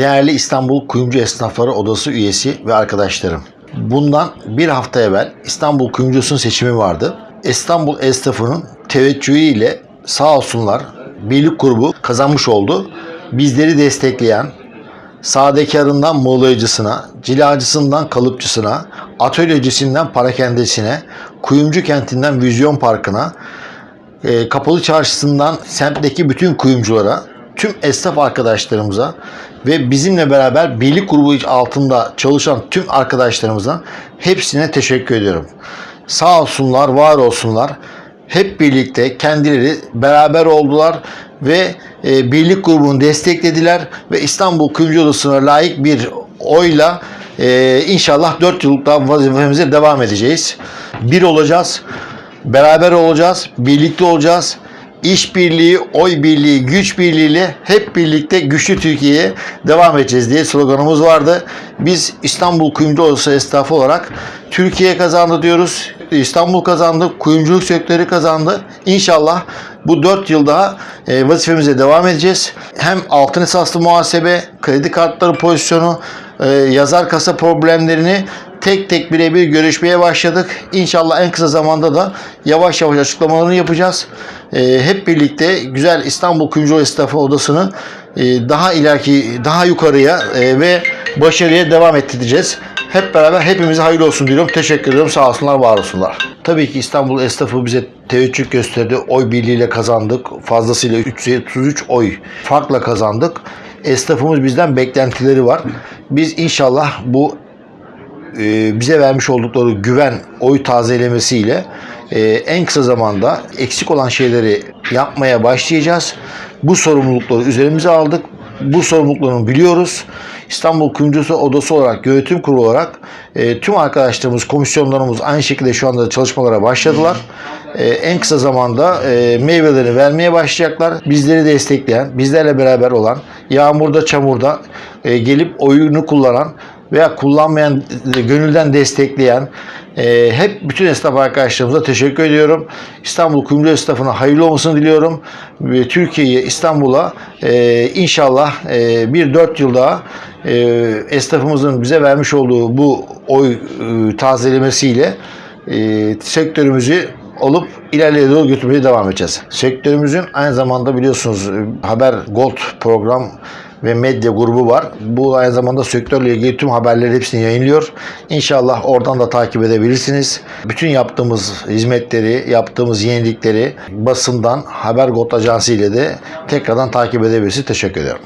Değerli İstanbul Kuyumcu Esnafları Odası üyesi ve arkadaşlarım. Bundan bir hafta evvel İstanbul Kuyumcusu'nun seçimi vardı. İstanbul esnafının teveccühüyle sağ olsunlar birlik grubu kazanmış oldu. Bizleri destekleyen, sadekarından muğlayıcısına, cilacısından kalıpçısına, atölyecisinden parakendesine, kuyumcu kentinden vizyon parkına, e, kapalı çarşısından semtteki bütün kuyumculara, tüm esnaf arkadaşlarımıza ve bizimle beraber birlik grubu altında çalışan tüm arkadaşlarımıza hepsine teşekkür ediyorum. Sağ olsunlar, var olsunlar. Hep birlikte kendileri beraber oldular ve e, birlik grubunu desteklediler ve İstanbul Kuyumcu Odası'na layık bir oyla e, inşallah 4 yıllık daha vazifemize devam edeceğiz. Bir olacağız. Beraber olacağız, birlikte olacağız. İşbirliği, oy birliği, güç birliğiyle hep birlikte güçlü Türkiye'ye devam edeceğiz diye sloganımız vardı. Biz İstanbul Kuyumcu Odası esnafı olarak Türkiye kazandı diyoruz. İstanbul kazandı, kuyumculuk sektörü kazandı. İnşallah bu 4 yıl daha e, vazifemize devam edeceğiz. Hem altın esaslı muhasebe, kredi kartları pozisyonu, e, yazar kasa problemlerini tek tek birebir görüşmeye başladık. İnşallah en kısa zamanda da yavaş yavaş açıklamalarını yapacağız. Ee, hep birlikte güzel İstanbul Kuyumcu Esnafı Odası'nı e, daha ileriki, daha yukarıya e, ve başarıya devam ettireceğiz. Hep beraber hepimize hayırlı olsun diyorum. Teşekkür ediyorum. Sağ olsunlar, var olsunlar. Tabii ki İstanbul esnafı bize teveccüh gösterdi. Oy birliğiyle kazandık. Fazlasıyla 333 oy farkla kazandık. Esnafımız bizden beklentileri var. Biz inşallah bu e, bize vermiş oldukları güven oy tazelemesiyle e, en kısa zamanda eksik olan şeyleri yapmaya başlayacağız. Bu sorumlulukları üzerimize aldık. Bu sorumluluklarını biliyoruz. İstanbul Kuyumcusu Odası olarak, yönetim kurulu olarak e, tüm arkadaşlarımız, komisyonlarımız aynı şekilde şu anda çalışmalara başladılar. E, en kısa zamanda e, meyvelerini vermeye başlayacaklar. Bizleri destekleyen, bizlerle beraber olan, yağmurda, çamurda e, gelip oyunu kullanan veya kullanmayan, gönülden destekleyen e, hep bütün esnaf arkadaşlarımıza teşekkür ediyorum. İstanbul Kuyumcu Esnafı'na hayırlı olmasını diliyorum. Ve Türkiye'ye, İstanbul'a e, inşallah e, bir dört yıl daha e, esnafımızın bize vermiş olduğu bu oy e, tazelemesiyle e, sektörümüzü olup ilerleye doğru götürmeye devam edeceğiz. Sektörümüzün aynı zamanda biliyorsunuz e, Haber Gold program ve medya grubu var. Bu aynı zamanda sektörle ilgili tüm haberleri hepsini yayınlıyor. İnşallah oradan da takip edebilirsiniz. Bütün yaptığımız hizmetleri, yaptığımız yenilikleri basından Haber Gold Ajansı ile de tekrardan takip edebilirsiniz. Teşekkür ederim.